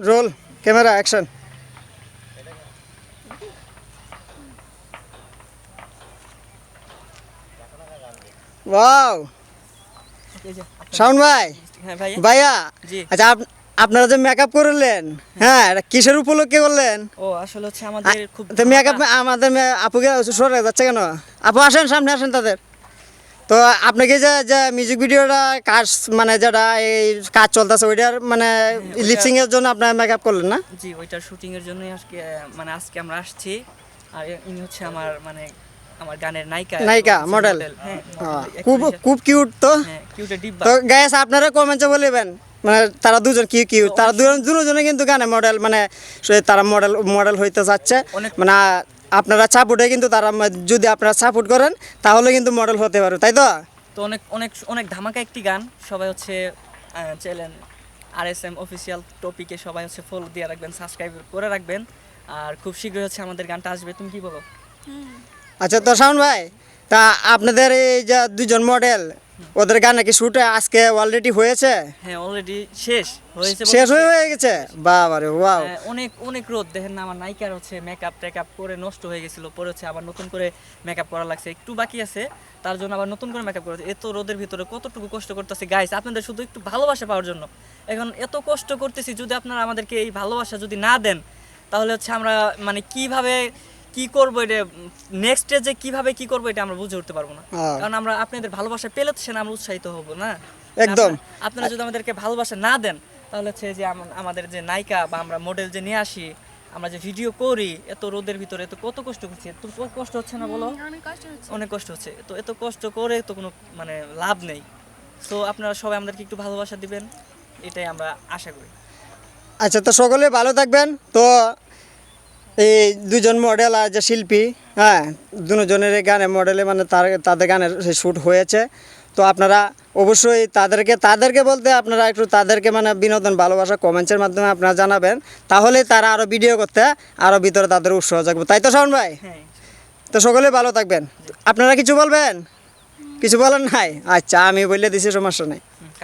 Roll camera action. Wow. এই শাওন ভাই হ্যাঁ ভাইয়া। আচ্ছা আপ- আপনারা যে মেকআপ করলেন হ্যাঁ এটা কিসের উপলক্ষে করলেন? ও আসলে হচ্ছে আমাদের খুব তো মেকআপ আমাদের মে- আপুকে সরে যাচ্ছে কেন? আপু আসেন সামনে আসেন তাদের। তো আপনাকে যে যে মিউজিক ভিডিওটা কাজ মানে যেটা এই কাজ চলতেছে ওইটার মানে লিপসিং এর জন্য আপনার মেকআপ করলেন না? জি ওইটার শুটিং এর জন্যই আজকে মানে আজকে আমরা আসছি। আর ইনি হচ্ছে আমার মানে আমার গানের নায়িকা নায়িকা, model। হ্যাঁ খুব খুব কিউট তো। হ্যাঁ তো গ্যাস আপনারা কমেন্টে বলবেন মানে তারা দুজন কি কিউট তারা দুজন দুজনে কিন্তু গানে মডেল মানে তারা মডেল মডেল হইতে চাচ্ছে। মানে আপনারা সাপোর্টে কিন্তু তারা যদি আপনারা সাপোর্ট করেন তাহলে কিন্তু মডেল হতে পারবে তাই তো? তো অনেক অনেক অনেক ধামাকা একটি গান সবাই হচ্ছে channel R S M official টপিকে সবাই হচ্ছে ফলো দিয়ে রাখবেন সাবস্ক্রাইব করে রাখবেন আর খুব শীঘ্রই হচ্ছে আমাদের গানটা আসবে তুমি কি বলো? আচ্ছা তো শাওন ভাই তা আপনাদের এই যে দুজন মডেল ওদের গানে কি শুট আজকে অলরেডি হয়েছে? হ্যাঁ অলরেডি শেষ হয়েছে শেষ হয়ে গেছে? বাবারে ওয়াও হ্যাঁ, অনেক অনেক রোদ। দেখেন না আমার নায়িকার হচ্ছে মেকআপ টেকআপ করে নষ্ট হয়ে গেছিল। পরে হচ্ছে আবার নতুন করে মেকআপ করা লাগছে। একটু বাকি আছে তার জন্য আবার নতুন করে মেকআপ করেছে এত রোদের ভিতরে কতটুকু কষ্ট করতেছে। গাইস আপনাদের শুধু একটু ভালোবাসা পাওয়ার জন্য। এখন এত কষ্ট করতেছি যদি আপনারা আমাদেরকে এই ভালোবাসা যদি না দেন তাহলে হচ্ছে আমরা মানে কীভাবে কি করব এটা নেক্সট স্টেজে কীভাবে কি করব এটা আমরা বুঝে উঠতে পারব না। হ্যাঁ। কারণ আমরা আপনাদের ভালোবাসা পেলে তো সেটা আমরা উৎসাহিত হব না? একদম। আপনারা- যদি আমাদেরকে ভালোবাসা না দেন তাহলে হচ্ছে যে আমাদের যে নায়িকা বা আমরা মডেল যে নিয়ে আসি আমরা যে ভিডিও করি এত রোদের ভিতরে এত কত কষ্ট করছি এত কষ্ট হচ্ছে না বলো? অনেক কষ্ট হচ্ছে। অনেক কষ্ট হচ্ছে। তো এত কষ্ট করে তো কোনো মানে লাভ নেই। তো আপনারা সবাই আমাদেরকে একটু ভালোবাসা দিবেন এটাই আমরা আশা করি। আচ্ছা তো সকলে ভালো থাকবেন। তো এই দুজন মডেল আর যে শিল্পী হ্যাঁ দুজনের এই গানে মডেলে মানে তার তাদের গানের শ্যুট হয়েছে। তো আপনারা অবশ্যই তাদেরকে তাদেরকে বলতে আপনারা একটু তাদেরকে মানে বিনোদন ভালোবাসা কমেন্টসের মাধ্যমে আপনারা জানাবেন। তাহলে তারা আরও ভিডিও করতে আরও ভিতরে তাদের উৎসাহ জাগবে। তাই তো শাওন ভাই? হ্যাঁ। তো সকলে ভালো থাকবেন। আপনারা কিছু বলবেন? কিছু বলেন নাই? আচ্ছা আমি বললে দিছি সমস্যা নেই।